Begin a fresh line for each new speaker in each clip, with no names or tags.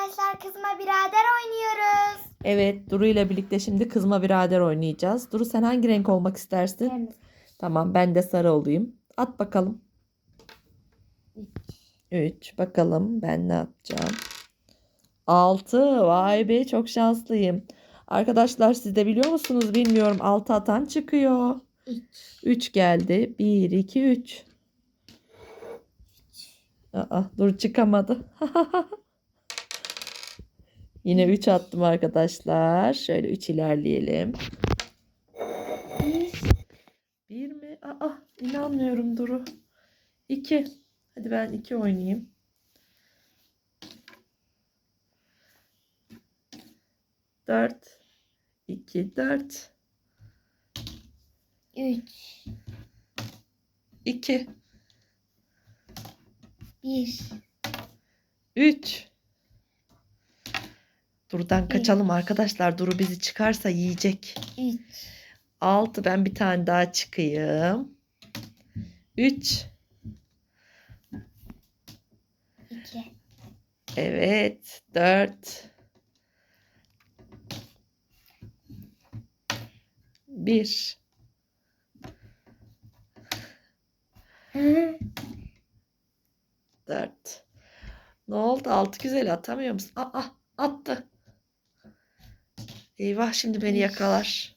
arkadaşlar kızma birader oynuyoruz.
Evet, Duru ile birlikte şimdi kızma birader oynayacağız. Duru sen hangi renk olmak istersin?
Kırmızı.
Tamam, ben de sarı olayım. At bakalım. 3. Bakalım ben ne yapacağım. 6. Vay be çok şanslıyım. Arkadaşlar siz de biliyor musunuz bilmiyorum. 6 atan çıkıyor.
Üç.
3 geldi. 1, 2, 3. Aa, dur çıkamadı. Yine 3 attım arkadaşlar. Şöyle 3 ilerleyelim.
Bir.
1 mi? Aa, inanmıyorum Duru. 2. Hadi ben 2 oynayayım. Dört. iki, dört.
Üç.
iki,
Bir.
üç. Duru'dan kaçalım arkadaşlar. Duru bizi çıkarsa yiyecek.
Üç.
Altı. Ben bir tane daha çıkayım. Üç.
İki.
Evet. Dört. Bir. Dört. Ne oldu? Altı güzel atamıyor musun? Aa, attı. Eyvah şimdi beni yakalar.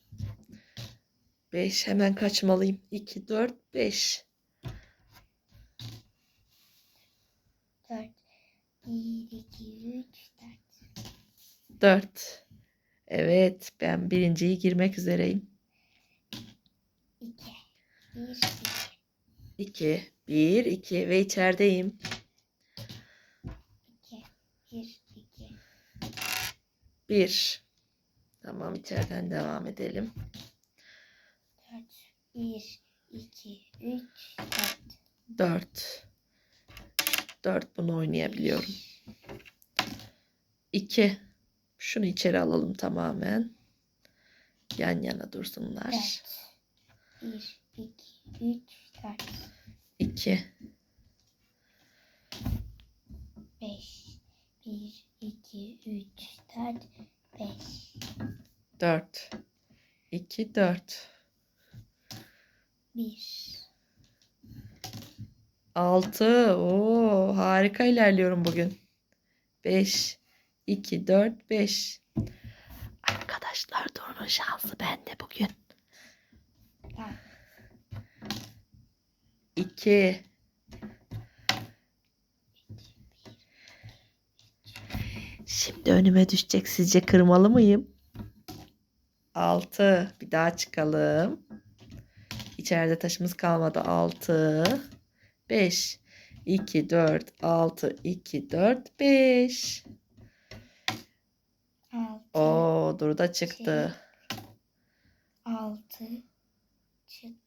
Beş. Hemen kaçmalıyım. İki, dört, beş.
Dört. Bir, iki, üç, dört.
Dört. Evet. Ben birinciyi girmek üzereyim.
İki. Bir, iki.
İki. Bir, iki. Ve içerideyim.
İki. Bir, iki.
Bir. Tamam içeriden devam edelim.
Dört. Bir, iki, üç, dört.
Dört. Dört bunu oynayabiliyorum. İki. Şunu içeri alalım tamamen. Yan yana dursunlar.
Dört. Bir, iki, üç, dört.
İki.
Beş. Bir, iki, üç, dört, beş.
Dört. İki, dört.
Bir.
Altı. Oo, harika ilerliyorum bugün. Beş. iki, dört, beş. Arkadaşlar Duru'nun şansı bende bugün.
Tamam.
İki. Şimdi önüme düşecek. Sizce kırmalı mıyım? Altı. Bir daha çıkalım. İçeride taşımız kalmadı. Altı. Beş. İki, dört, altı, iki, dört, beş.
Altı.
Oo, Duru da çıktı.
Altı. Çık.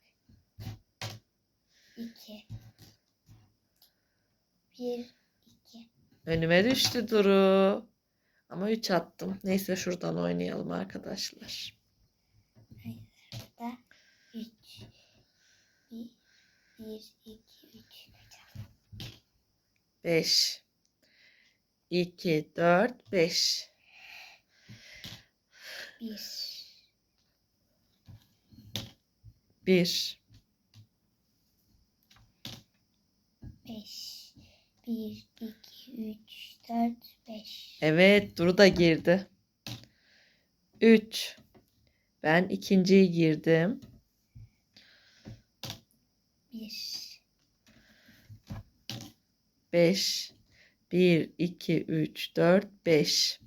İki. Bir, iki.
Önüme düştü Duru. Ama üç attım. Neyse şuradan oynayalım arkadaşlar.
1, 2, 3,
5. 2, 4, 5.
1.
1.
5. 1, 2, 3, 4, 5.
Evet Duru da girdi. 3. Ben ikinciyi girdim.
Bir.
5 1 2 3 4 5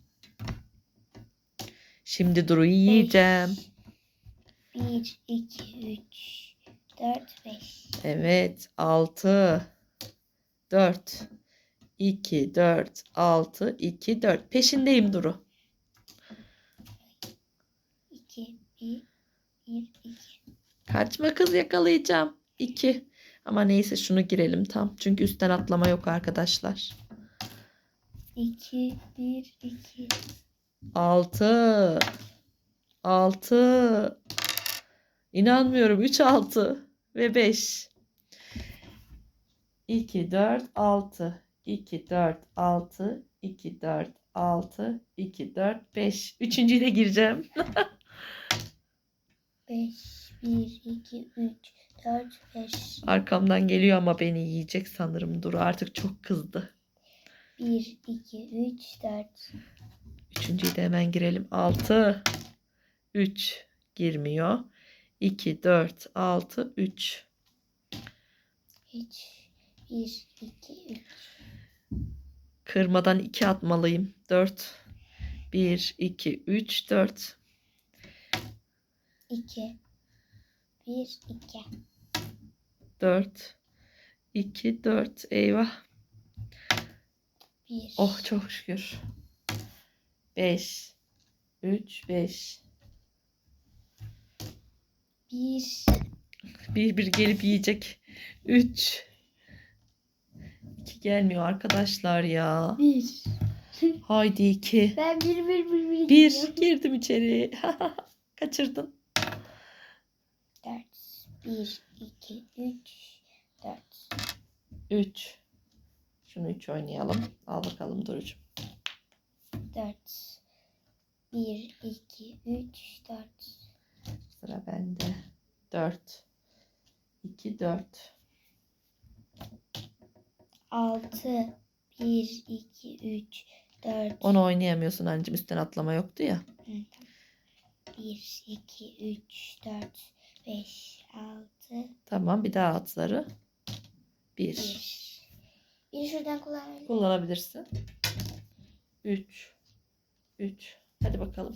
Şimdi Duru'yu yiyeceğim.
Bir, iki, üç, dört, beş.
Evet 6 4 2 4 6 2 4 Peşindeyim Duru.
İki, bir, bir, iki.
Kaçma kız yakalayacağım. 2. Ama neyse şunu girelim tam. Çünkü üstten atlama yok arkadaşlar.
İki, bir, iki.
6. 6. İnanmıyorum. 3 6 ve 5. 2 4 6 2, 4, 6, 2, 4, 6, 2, 4, 5. Üçüncüyü de gireceğim.
5, 1, 2, 3, 4, 5.
Arkamdan geliyor ama beni yiyecek sanırım. Duru artık çok kızdı.
1, 2, 3, 4.
Üçüncüyü de hemen girelim. 6, 3 girmiyor. 2, 4, 6, 3.
3, 1, 2, 3.
Kırmadan 2 atmalıyım. 4, 1, 2, 3, 4.
2, 1, 2.
4, 2, 4. Eyvah.
1,
Oh çok şükür. 5, 3, 5.
1,
Bir bir gelip yiyecek. 3. 2 gelmiyor arkadaşlar ya.
1.
Haydi 2.
Ben 1, 1, 1, 1.
1 girdim içeri. Kaçırdın.
4, 1, 2, 3, 4.
3. Şunu 3 oynayalım. Al bakalım Duru'cum.
4, 1, 2, 3, 4.
Sıra bende. 4. 2, 4.
6, 1, 2, 3, 4.
Onu oynayamıyorsun anneciğim. Üstten atlama yoktu ya.
1, 2, 3, 4, 5, 6,
Tamam bir daha at zarı. 1.
1. Bir şuradan kullanalım.
Kullanabilirsin. 3. 3. Hadi bakalım.